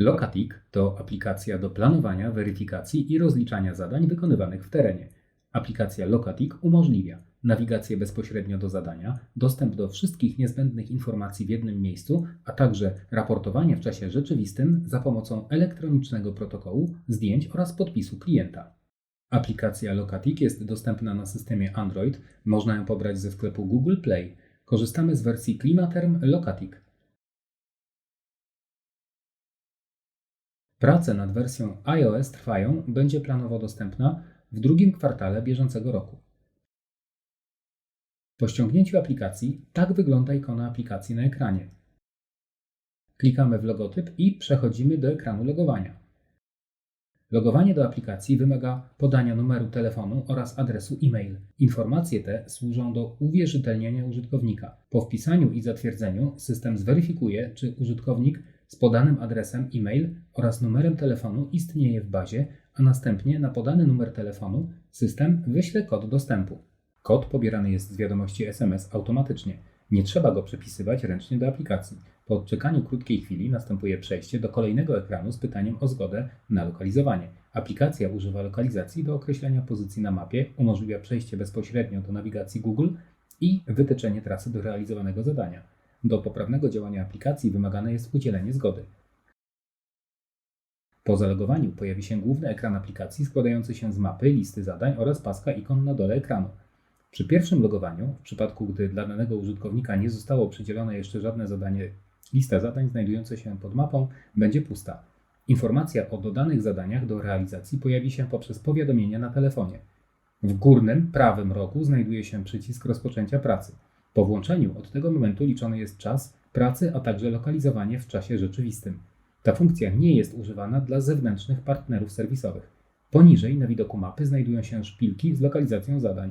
Locatic to aplikacja do planowania, weryfikacji i rozliczania zadań wykonywanych w terenie. Aplikacja Locatic umożliwia nawigację bezpośrednio do zadania, dostęp do wszystkich niezbędnych informacji w jednym miejscu, a także raportowanie w czasie rzeczywistym za pomocą elektronicznego protokołu, zdjęć oraz podpisu klienta. Aplikacja Locatic jest dostępna na systemie Android, można ją pobrać ze sklepu Google Play. Korzystamy z wersji Klimaterm Locatic. Prace nad wersją iOS trwają, będzie planowo dostępna w drugim kwartale bieżącego roku. Po ściągnięciu aplikacji tak wygląda ikona aplikacji na ekranie. Klikamy w logotyp i przechodzimy do ekranu logowania. Logowanie do aplikacji wymaga podania numeru telefonu oraz adresu e-mail. Informacje te służą do uwierzytelnienia użytkownika. Po wpisaniu i zatwierdzeniu system zweryfikuje, czy użytkownik z podanym adresem e-mail oraz numerem telefonu istnieje w bazie, a następnie na podany numer telefonu system wyśle kod dostępu. Kod pobierany jest z wiadomości SMS automatycznie. Nie trzeba go przepisywać ręcznie do aplikacji. Po odczekaniu krótkiej chwili następuje przejście do kolejnego ekranu z pytaniem o zgodę na lokalizowanie. Aplikacja używa lokalizacji do określenia pozycji na mapie, umożliwia przejście bezpośrednio do nawigacji Google i wytyczenie trasy do realizowanego zadania. Do poprawnego działania aplikacji wymagane jest udzielenie zgody. Po zalogowaniu pojawi się główny ekran aplikacji składający się z mapy, listy zadań oraz paska ikon na dole ekranu. Przy pierwszym logowaniu, w przypadku gdy dla danego użytkownika nie zostało przydzielone jeszcze żadne zadanie, lista zadań znajdująca się pod mapą będzie pusta. Informacja o dodanych zadaniach do realizacji pojawi się poprzez powiadomienie na telefonie. W górnym prawym rogu znajduje się przycisk rozpoczęcia pracy. Po włączeniu od tego momentu liczony jest czas pracy, a także lokalizowanie w czasie rzeczywistym. Ta funkcja nie jest używana dla zewnętrznych partnerów serwisowych. Poniżej na widoku mapy znajdują się szpilki z lokalizacją zadań.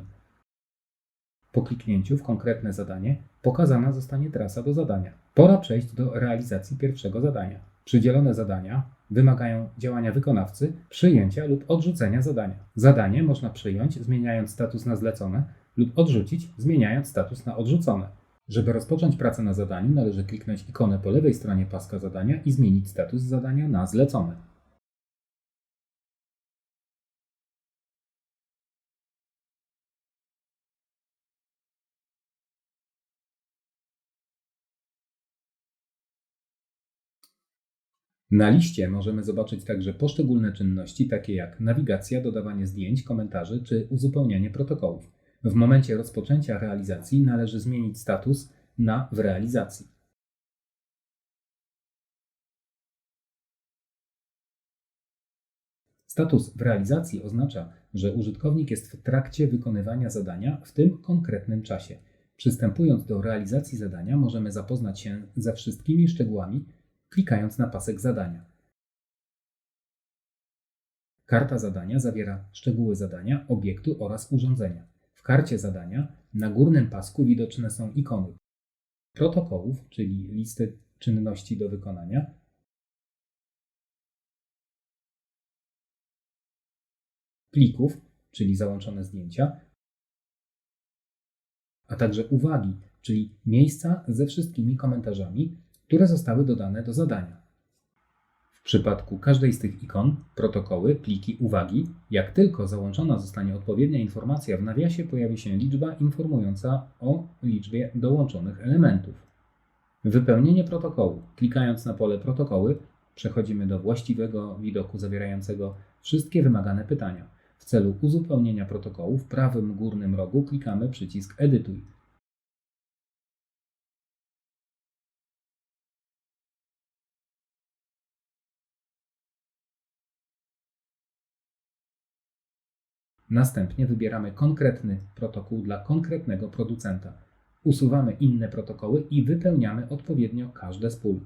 Po kliknięciu w konkretne zadanie pokazana zostanie trasa do zadania. Pora przejść do realizacji pierwszego zadania. Przydzielone zadania wymagają działania wykonawcy, przyjęcia lub odrzucenia zadania. Zadanie można przyjąć, zmieniając status na zlecone, lub odrzucić, zmieniając status na odrzucone. Żeby rozpocząć pracę na zadaniu, należy kliknąć ikonę po lewej stronie paska zadania i zmienić status zadania na zlecone. Na liście możemy zobaczyć także poszczególne czynności, takie jak nawigacja, dodawanie zdjęć, komentarzy czy uzupełnianie protokołów. W momencie rozpoczęcia realizacji należy zmienić status na w realizacji. Status w realizacji oznacza, że użytkownik jest w trakcie wykonywania zadania w tym konkretnym czasie. Przystępując do realizacji zadania, możemy zapoznać się ze wszystkimi szczegółami, klikając na pasek zadania. Karta zadania zawiera szczegóły zadania, obiektu oraz urządzenia. Karcie zadania na górnym pasku widoczne są ikony protokołów, czyli listy czynności do wykonania, plików, czyli załączone zdjęcia, a także uwagi, czyli miejsca ze wszystkimi komentarzami, które zostały dodane do zadania. W przypadku każdej z tych ikon, protokoły, pliki, uwagi, jak tylko załączona zostanie odpowiednia informacja w nawiasie, pojawi się liczba informująca o liczbie dołączonych elementów. Wypełnienie protokołu. Klikając na pole protokoły, przechodzimy do właściwego widoku zawierającego wszystkie wymagane pytania. W celu uzupełnienia protokołu w prawym górnym rogu klikamy przycisk Edytuj. Następnie wybieramy konkretny protokół dla konkretnego producenta. Usuwamy inne protokoły i wypełniamy odpowiednio każde z pól.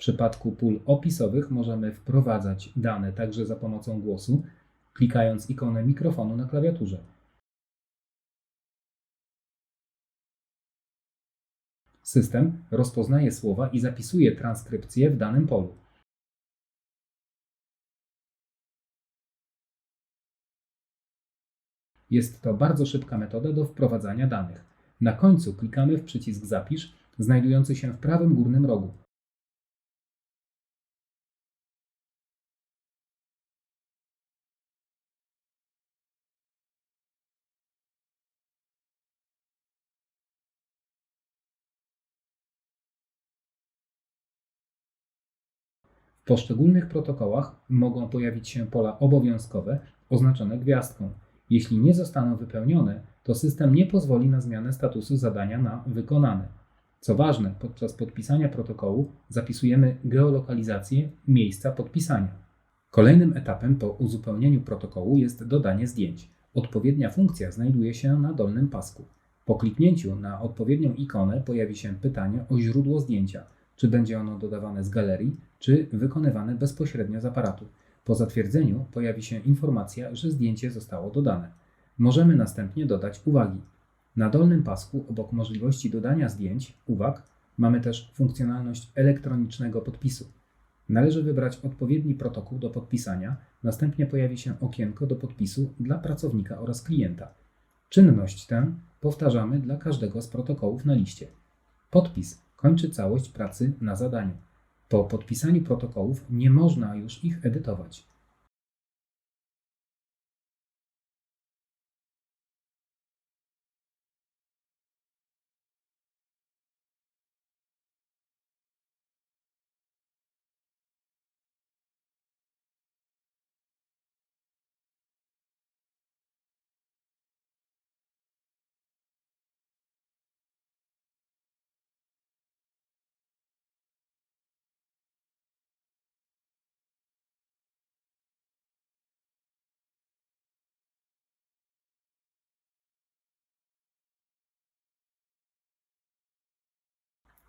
Przypadku pól opisowych możemy wprowadzać dane także za pomocą głosu, klikając ikonę mikrofonu na klawiaturze. System rozpoznaje słowa i zapisuje transkrypcję w danym polu. Jest to bardzo szybka metoda do wprowadzania danych. Na końcu klikamy w przycisk Zapisz, znajdujący się w prawym górnym rogu. Poszczególnych protokołach mogą pojawić się pola obowiązkowe oznaczone gwiazdką. Jeśli nie zostaną wypełnione, to system nie pozwoli na zmianę statusu zadania na wykonane. Co ważne, podczas podpisania protokołu zapisujemy geolokalizację miejsca podpisania. Kolejnym etapem po uzupełnieniu protokołu jest dodanie zdjęć. Odpowiednia funkcja znajduje się na dolnym pasku. Po kliknięciu na odpowiednią ikonę pojawi się pytanie o źródło zdjęcia, czy będzie ono dodawane z galerii, czy wykonywane bezpośrednio z aparatu. Po zatwierdzeniu pojawi się informacja, że zdjęcie zostało dodane. Możemy następnie dodać uwagi. Na dolnym pasku, obok możliwości dodania zdjęć, uwag, mamy też funkcjonalność elektronicznego podpisu. Należy wybrać odpowiedni protokół do podpisania, następnie pojawi się okienko do podpisu dla pracownika oraz klienta. Czynność tę powtarzamy dla każdego z protokołów na liście. Podpis kończy całość pracy na zadaniu. Po podpisaniu protokołów nie można już ich edytować.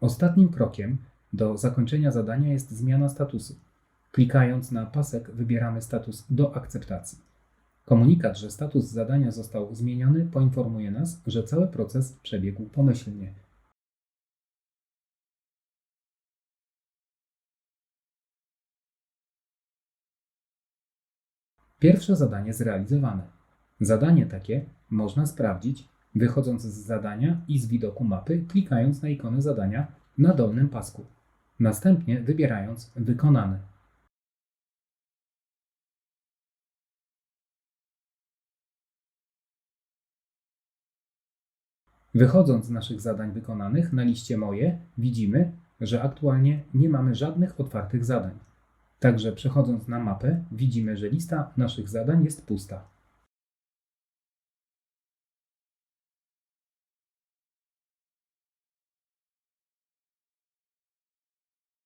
Ostatnim krokiem do zakończenia zadania jest zmiana statusu. Klikając na pasek wybieramy status do akceptacji. Komunikat, że status zadania został zmieniony, poinformuje nas, że cały proces przebiegł pomyślnie. Pierwsze zadanie zrealizowane. Zadanie takie można sprawdzić wychodząc z zadania i z widoku mapy, klikając na ikonę zadania na dolnym pasku. Następnie wybierając Wykonane. Wychodząc z naszych zadań wykonanych na liście Moje, widzimy, że aktualnie nie mamy żadnych otwartych zadań. Także przechodząc na mapę, widzimy, że lista naszych zadań jest pusta.